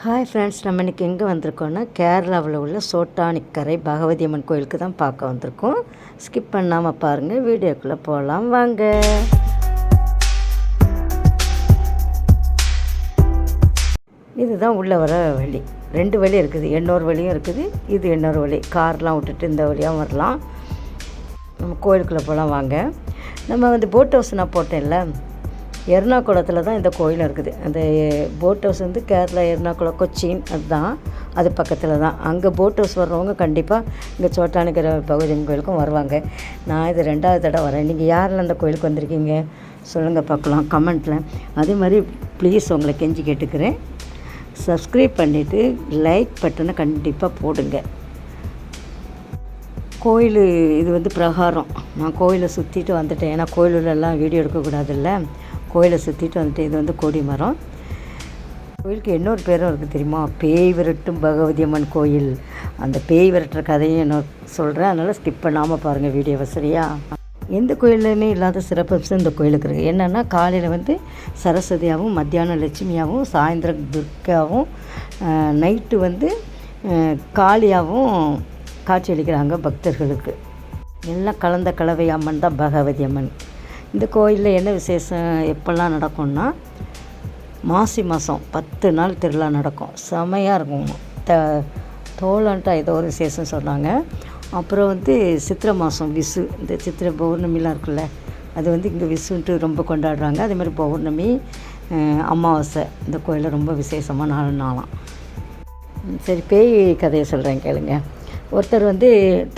Hi friends நம்ம இன்றைக்கி எங்கே வந்திருக்கோன்னா கேரளாவில் உள்ள சோட்டானிக்கரை பகவதி அம்மன் கோயிலுக்கு தான் பார்க்க வந்திருக்கோம். ஸ்கிப் பண்ணாமல் பாருங்கள் வீடியோக்குள்ளே போகலாம் வாங்க. இதுதான் உள்ளே வர வழி. ரெண்டு வழி இருக்குது இன்னொரு வழியும் இருக்குது இது இன்னொரு வழி. கார்லாம் விட்டுட்டு இந்த வழியாக வரலாம். நம்ம கோயிலுக்குள்ளே போகலாம் வாங்க. நம்ம வந்து போட் ஹவுஸ் நான் போட்டேன்ல எர்ணாகுளத்தில் தான் இந்த கோயில் இருக்குது. அந்த போட் ஹவுஸ் வந்து கேரளா எர்ணாகுளம் கொச்சின் அதுதான். அது பக்கத்தில் தான். அங்கே போட் ஹவுஸ் வர்றவங்க கண்டிப்பாக இங்கே சோட்டானிக்கிற பகுதியின் கோயிலுக்கும் வருவாங்க. நான் இது ரெண்டாவது தடவை வரேன். நீங்கள் யாரில் அந்த கோயிலுக்கு வந்திருக்கீங்க? சொல்லுங்கள் பார்க்கலாம் கமெண்ட்டில் அதே மாதிரி ப்ளீஸ் உங்களை கெஞ்சி கேட்டுக்கிறேன். சப்ஸ்கிரைப் பண்ணிவிட்டு லைக் பட்டனை கண்டிப்பாக போடுங்க. கோயில் இது வந்து பிரகாரம். நான் கோயிலை சுற்றிட்டு வந்துட்டேன். ஏன்னா கோயிலெல்லாம் வீடியோ எடுக்கக்கூடாதுல்ல. கோயிலை சுற்றிட்டு வந்துட்டு இது வந்து கொடி மரம். கோயிலுக்கு இன்னொரு பேரும் இருக்குது தெரியுமா? பேய் விரட்டும் பகவதி அம்மன் கோயில். அந்த பேய் விரட்டுற கதையும் இன்னொரு சொல்கிறேன் அதனால் ஸ்கிப் பண்ணாமல் பாருங்கள் வீடியோவை சரியா? எந்த கோயில்லையுமே இல்லாத சிறப்பம்சம் இந்த கோயிலுக்கு இருக்குது என்னென்னா காலையில் வந்து சரஸ்வதியாகவும் மத்தியானம் லட்சுமியாகவும் சாயந்தரம் துர்க்காவும் நைட்டு வந்து அஹ், காளியாகவும் காட்சியளிக்கிறாங்க பக்தர்களுக்கு. எல்லாம் கலந்த கலவை அம்மன் தான் பகவதி அம்மன். இந்த கோயிலில் என்ன விசேஷம் எப்போல்லாம் நடக்கும்னா மாசி மாதம் பத்து நாள் திருவிழா நடக்கும். செமையாக இருக்கும். த தோலன்ட்டா ஏதோ ஒரு விசேஷம் சொன்னாங்க. அப்புறம் வந்து சித்திரை மாதம் விசு. இந்த சித்திரை பௌர்ணமிலாம் இருக்குல்ல அது வந்து இங்கே விசுன்ட்டு ரொம்ப கொண்டாடுறாங்க. அதே மாதிரி பௌர்ணமி அமாவாசை இந்த கோயிலில் ரொம்ப விசேஷமாக நாலு நாளாம் சரி பேய் கதையை சொல்கிறேன் கேளுங்கள் ஒருத்தர் வந்து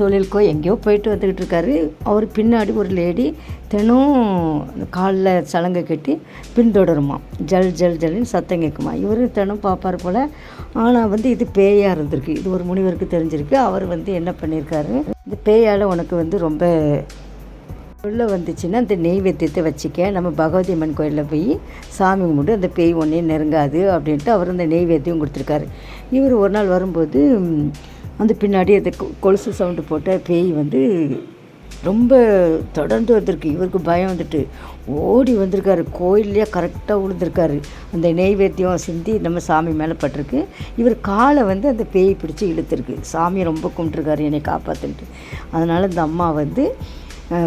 தொழிலுக்கோ எங்கேயோ போயிட்டு வந்துக்கிட்டு இருக்காரு. அவர் பின்னாடி ஒரு லேடி தினம் காலில் சலங்கை கட்டி பின்தொடருமா. ஜல் ஜல் ஜல்னு சத்தம் கேட்குமா. இவர் தினம் பார்ப்பார் போல். ஆனால் வந்து இது பேயாக இருந்திருக்கு. இது ஒரு முனிவருக்கு தெரிஞ்சிருக்கு. அவர் வந்து என்ன பண்ணியிருக்காரு இந்த பேயால் உனக்கு வந்து ரொம்ப உள்ளே வந்துச்சுன்னா அந்த நெய்வேத்தியத்தை வச்சுக்க. நம்ம பகவதி அம்மன் கோயிலில் போய் சாமி கும்பிட்டு அந்த பேய் ஒன்றையும் நெருங்காது அப்படின்ட்டு அவர் அந்த நெய்வேத்தியம் கொடுத்துருக்காரு. இவர் ஒரு நாள் வரும்போது வந்து அந்த பின்னாடி அந்த கொ- கொலுசு சவுண்டு போட்ட பேய் வந்து ரொம்ப தொடர்ந்து வந்திருக்கு. இவருக்கு பயம் வந்துட்டு. ஓடி வந்திருக்காரு. கோயில்லையே கரெக்டாக விழுந்திருக்காரு அந்த நெய்வேத்தியம் சிந்தி நம்ம சாமி மேலே பட்டிருக்கு. இவர் காலை வந்து அந்த பேய் பிடிச்சி இழுத்துருக்கு. சாமி ரொம்ப கும்பிட்டுருக்காரு. என்னை காப்பாற்றுன்ட்டு அதனால் இந்த அம்மா வந்து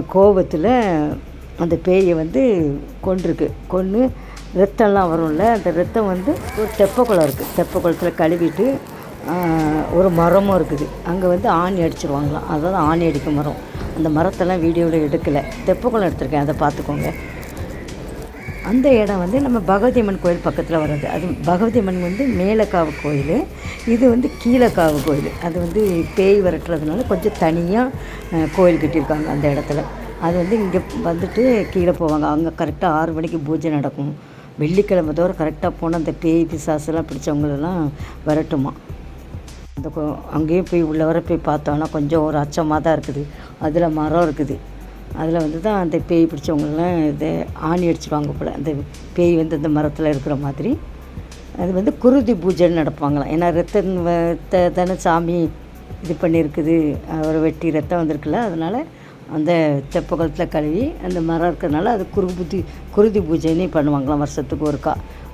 கோபத்தில் அந்த பேயை வந்து கொண்டிருக்கு கொன்று ரத்தம்லாம் வரும்ல அந்த ரத்தம் வந்து ஒரு தெப்பக்குளம் இருக்குது தெப்பக்குளத்தில் கழுவிட்டு ஒரு மரமும் இருக்குது. அங்கே வந்து ஆணி அடிச்சிருவாங்களாம். அதாவது ஆணி அடிக்கும் மரம். அந்த மரத்தெல்லாம் வீடியோவில் எடுக்கலை. தெப்பக்குளம் எடுத்திருக்கேன். அதை பார்த்துக்கோங்க. அந்த இடம் வந்து நம்ம பகவதி அம்மன் கோயில் பக்கத்தில் வர்றது. அது பகவதி அம்மன் வந்து மேலக்காவு கோயில் இது வந்து கீழக்காவு கோயில். அது வந்து பேய் விரட்டுறதுனால கொஞ்சம் தனியாக கோயில் கட்டியிருக்காங்க அந்த இடத்துல. அது வந்து இங்கே வந்துட்டு கீழே போவாங்க. அங்கே கரெக்டாக ஆறு மணிக்கு பூஜை நடக்கும். வெள்ளிக்கிழமை தவிர கரெக்டாக போனால் அந்த பேய் பிசாசெல்லாம் பிடிச்சவங்களெல்லாம் விரட்டுமா. அந்த கோ அங்கேயும் போய் உள்ளவரை போய் பார்த்தோன்னா கொஞ்சம் ஒரு அச்சமாக தான் இருக்குது. அதில் மரம் இருக்குது. அதில் வந்து தான் அந்த பேய் பிடிச்சவங்களாம் இது ஆணி அடிச்சிடுவாங்க போல். அந்த பேய் வந்து அந்த மரத்தில் இருக்கிற மாதிரி. அது வந்து குருதி பூஜைன்னு நடப்பாங்களாம். ஏன்னா ரத்தம் ரத்த தானே சாமி இது பண்ணியிருக்குது. ஒரு வெட்டி ரத்தம் வந்திருக்குல்ல. அதனால் அந்த தெப்பகுளத்தில் கழுவி அந்த மரம் இருக்கிறதுனால அது குருபுதி குருதி பூஜைன்னு பண்ணுவாங்களாம் வருஷத்துக்கு ஒருக்கா.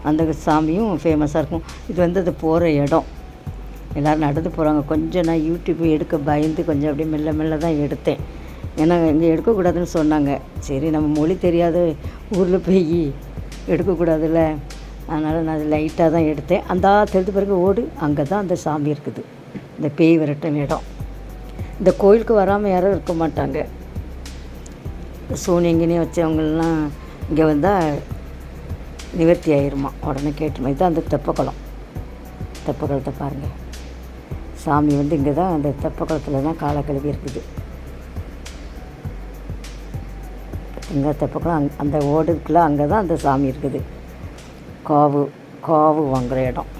அந்த சாமியும் ஃபேமஸாக இருக்கும். இது வந்து அது போகிற இடம். எல்லோரும் நடந்து போகிறாங்க கொஞ்சம் நான் யூடியூப் எடுக்க பயந்து கொஞ்சம் அப்படியே மெல்ல மெல்ல தான் எடுத்தேன். ஏன்னா இங்கே எடுக்கக்கூடாதுன்னு சொன்னாங்க. சரி நம்ம மொழி தெரியாத ஊரில் போய் எடுக்கக்கூடாதுல்ல. அதனால் நான் அது லைட்டாக தான் எடுத்தேன். அந்த தெரிஞ்ச பிறகு ஓடு அங்கே தான் அந்த சாமி இருக்குது. இந்த பேய் விரட்டும் இடம். இந்த கோயிலுக்கு வராமல் யாரும் இருக்க மாட்டாங்க. சூனியங்கினே வச்சவங்கெல்லாம் இங்கே வந்தால் நிவர்த்தி ஆயிருமா? உடனே கேட்டுமா இதுதான் அந்த தெப்பக்குளம். தெப்பக்குளத்தை பாருங்கள் சாமி வந்து இங்கே தான் அந்த தெப்பக்குளத்தில் தான் காலை கழுவி இருக்குது. இங்கே தெப்பக்குளம் அங் அந்த ஓடுக்குள்ளே அங்கே தான் அந்த சாமி இருக்குது. காவு காவு வாங்குகிற இடம்.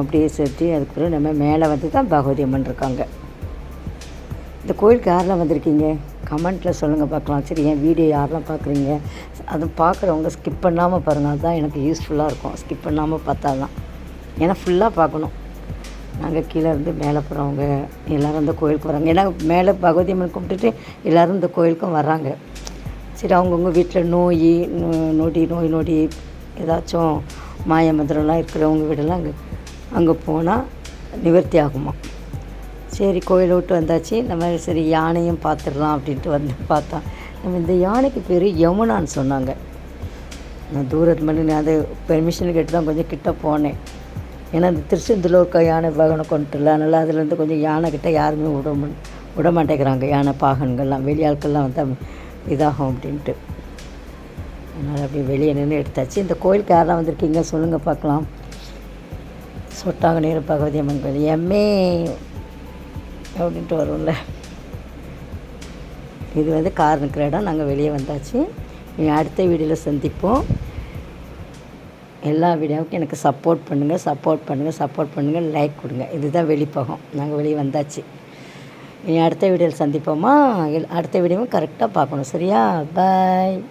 அப்படியே சுற்றி அதுக்கு பிறகு நம்ம மேலே வந்து தான் பகவதி அம்மன் இருக்காங்க. இந்த கோயிலுக்கு யாரெல்லாம் வந்திருக்கீங்க? கமெண்ட்டில் சொல்லுங்கள் பார்க்கலாம். சரி என் வீடியோ யாரெல்லாம் பார்க்குறீங்க? அது பார்க்குறவங்க ஸ்கிப் பண்ணாமல் பாருங்கள் அதுதான் எனக்கு யூஸ்ஃபுல்லாக இருக்கும். ஸ்கிப் பண்ணாமல் பார்த்தா தான் ஏன்னா ஃபுல்லாக பார்க்கணும். நாங்கள் கீழே இருந்து மேலே போகிறவங்க எல்லோரும் இந்த கோயிலுக்கு வராங்க. ஏன்னா மேலே பகவதி அம்மன் கும்பிட்டுட்டு எல்லோரும் இந்த கோயிலுக்கும் வராங்க. சரி அவங்கவுங்க வீட்டில் நோய் நொடி நோய் நொடி ஏதாச்சும் மாயமந்திரம்லாம் இருக்கிறவங்க வீடெல்லாம் அங்கே அங்கே போனால் நிவர்த்தி ஆகுமா? சரி கோயிலை விட்டு வந்தாச்சு. நம்ம சரி யானையும் பார்த்துடலாம் அப்படின்ட்டு வந்து பார்த்தா நம்ம இந்த யானைக்கு பேர் யமுனான்னு சொன்னாங்க. நான் தூரத்து மட்டும் அது பெர்மிஷன் கேட்டு தான் கொஞ்சம் கிட்ட போனேன். ஏன்னா இந்த திருச்செந்தூரில் இருக்க யானை வாகனம் கொண்டுட்டுல அதனால் அதுலேருந்து கொஞ்சம் யானை கிட்ட யாருமே விட விட மாட்டேங்கிறாங்க. யானை பாகன்கள்லாம் வெளியாட்கள்லாம் வந்து இதாகும் அப்படின்ட்டு. அதனால் அப்படியே வெளியே நின்று எடுத்தாச்சு. இந்த கோயிலுக்கு யாரெல்லாம் வந்திருக்கீங்க சொல்லுங்கள் பார்க்கலாம். சொட்டாங்க நீர் பகவதி அம்மன் கோயில். எம்ஏ அப்படின்ட்டு வரும்ல. இது வந்து கார் நிற்கிற இடம். நாங்கள் வெளியே வந்தாச்சு. அடுத்த வீடியோவில் சந்திப்போம். எல்லா வீடியோவுக்கும் எனக்கு சப்போர்ட் பண்ணுங்கள் சப்போர்ட் பண்ணுங்கள் சப்போர்ட் பண்ணுங்கள் லைக் கொடுங்க. இதுதான் வெளிப்பகம். நாங்கள் வெளியே வந்தாச்சு. இனி அடுத்த வீடியோவில் சந்திப்போமா? எல்- அடுத்த வீடியோவும் கரெக்டாக பார்க்கணும். சரியா? பாய்